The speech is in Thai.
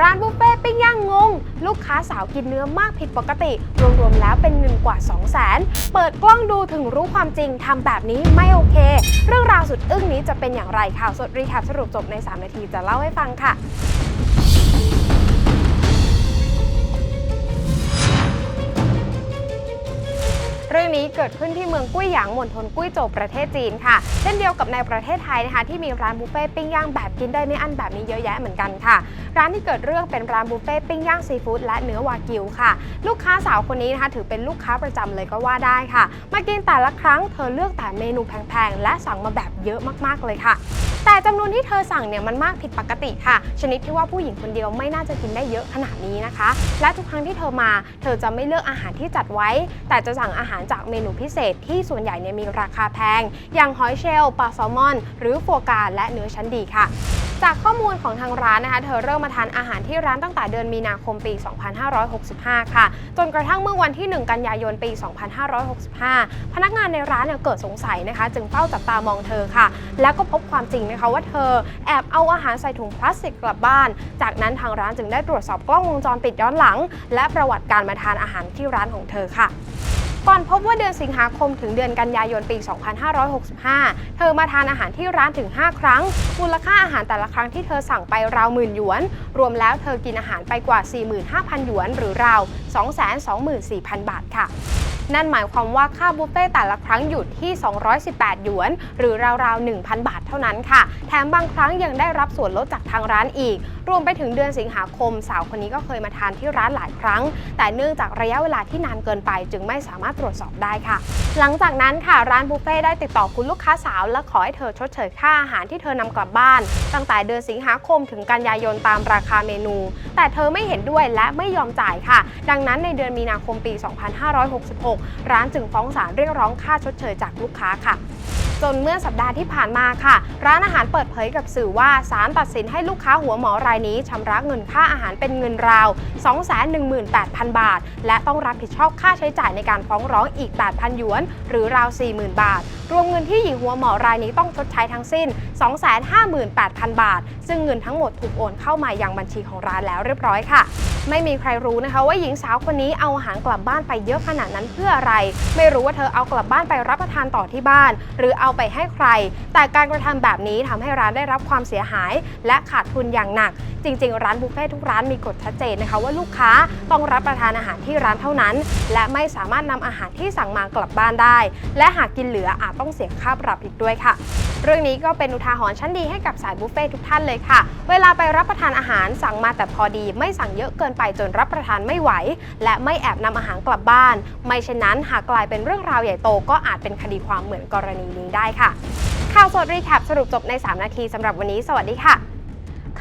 ร้านบุฟเฟ่ปิ้งย่างงง ลูกค้าสาวกินเนื้อมากผิดปกติ รวมๆแล้วเป็นเงินกว่า 2 0 0 0 0 0 เปิดกล้องดูถึงรู้ความจริงทำแบบนี้ไม่โอเค เรื่องราวสุดอึ้งนี้จะเป็นอย่างไรข่าวสดรีแคปสรุปจบใน 3 นาทีจะเล่าให้ฟังค่ะ เรื่องนี้เกิดขึ้นที่เมืองกุ้ยหยางมณฑลกุ้ยโจวประเทศจีนค่ะ เช่นเดียวกับในประเทศไทยนะคะที่มีร้านบุฟเฟ่ต์ปิ้งย่างแบบกินได้ไม่อั้นแบบนี้เยอะแยะเหมือนกันค่ะ ร้านที่เกิดเรื่องเป็นร้านบุฟเฟ่ต์ปิ้งย่างซีฟู้ดและเนื้อวากิวค่ะ ลูกค้าสาวคนนี้นะคะถือเป็นลูกค้าประจำเลยก็ว่าได้ค่ะ มากินแต่ละครั้งเธอเลือกแต่เมนูแพงๆและสั่งมาแบบเยอะมากๆเลยค่ะ แต่จำนวนที่เธอสั่งเนี่ยมันมากผิดปกติค่ะ ชนิดที่ว่าผู้หญิงคนเดียวไม่น่าจะกินได้เยอะขนาดนี้นะคะ และทุกครั้งที่เธอมา เธอจะไม่เลือกอาหารที่จัดไว้ แต่จะสั่งอาหารจากเมนูพิเศษที่ส่วนใหญ่เนี่ยมีราคาแพง อย่างหอยเชลล์ปลาแซลมอน หรือฟัวกราและเนื้อชั้นดีค่ะ จากข้อมูลของทางร้านนะคะ เธอเริ่มมาทานอาหารที่ร้านตั้งแต่เดือนมีนาคมปี 2565 ค่ะ จนกระทั่งเมื่อวันที่ 1 กันยายนปี 2565 พนักงานในร้านเนี่ยเกิดสงสัยนะคะ จึงเฝ้าจับตามองเธอค่ะ แล้วก็พบความจริงนะคะว่าเธอแอบเอาอาหารใส่ถุงพลาสติกกลับบ้าน จากนั้นทางร้านจึงได้ตรวจสอบกล้องวงจรปิดย้อนหลัง และประวัติการมาทานอาหารที่ร้านของเธอค่ะ ก่อนพบว่าเดือนสิงหาคมถึงเดือนกันยายนปี 2565 เธอมาทานอาหารที่ร้านถึง 5 ครั้ง มูลค่าอาหารแต่ละครั้งที่เธอสั่งไปราวหมื่นหยวน รวมแล้วเธอกินอาหารไปกว่า 45,000 หยวน หรือราว 224,000 บาทค่ะ นั่นหมายความว่าค่าบุฟเฟ่ต์แต่ละครั้งอยู่ที่ 218 หยวน หรือราวๆ 1,000 บาทเท่านั้นค่ะ แถมบางครั้งยังได้รับส่วนลดจากทางร้านอีก รวมไปถึงเดือนสิงหาคม สาวคนนี้ก็เคยมาทานที่ร้านหลายครั้ง แต่เนื่องจากระยะเวลาที่นานเกินไป จึงไม่สามารถตรวจสอบได้ค่ะ หลังจากนั้นค่ะร้านบุฟเฟ่ต์ได้ติดต่อคุณลูกค้าสาว และขอให้เธอชดเชยค่าอาหารที่เธอนำกลับบ้าน ตั้งแต่เดือนสิงหาคมถึงกันยายนตามราคาเมนู แต่เธอไม่เห็นด้วยและไม่ยอมจ่ายค่ะ ดังนั้นในเดือนมีนาคมปี 2566ร้านจึงฟ้องศาลเรียกร้องค่าชดเชยจากลูกค้าค่ะ จนเมื่อสัปดาห์ที่ผ่านมาค่ะ ร้านอาหารเปิดเผยกับสื่อว่าศาลตัดสินให้ลูกค้าหัวหมอรายนี้ชำระเงินค่าอาหารเป็นเงินราว 218,000 บาท และต้องรับผิดชอบค่าใช้จ่ายในการฟ้องร้องอีก 8,000 หยวน หรือราว 40,000 บาท รวมเงินที่หญิงหัวหมอรายนี้ต้องชดใช้ทั้งสิ้น 258,000 บาท ซึ่งเงินทั้งหมดถูกโอนเข้ามายังบัญชีของร้านแล้วเรียบร้อยค่ะไม่มีใครรู้นะคะว่าหญิงสาวคนนี้เอาอาหารกลับบ้านไปเยอะขนาดนั้นเพื่ออะไร ไม่รู้ว่าเธอเอากลับบ้านไปรับประทานต่อที่บ้าน หรือเอาไปให้ใคร แต่การกระทำแบบนี้ทำให้ร้านได้รับความเสียหาย และขาดทุนอย่างหนัก จริง ๆ ร้านบุฟเฟ่ทุกร้านมีกฎชัดเจนนะคะว่าลูกค้าต้องรับประทานอาหารที่ร้านเท่านั้น และไม่สามารถนำอาหารที่สั่งมากลับบ้านได้ และหากกินเหลืออาจต้องเสียค่าปรับอีกด้วยค่ะ เรื่องนี้ก็เป็นอุทาหรณ์ชั้นดีให้กับสายบุฟเฟ่ทุกท่านเลยค่ะ เวลาไปรับประทานอาหารสั่งมาแต่พอดี ไม่สั่งเยอะเกินไปจนรับประทานไม่ไหว และไม่แอบนำอาหารกลับบ้าน ไม่เช่นนั้นหากกลายเป็นเรื่องราวใหญ่โตก็อาจเป็นคดีความเหมือนกรณีนี้ได้ค่ะ ข่าวสดรีแคปสรุปจบใน 3 นาทีสำหรับวันนี้ สวัสดีค่ะ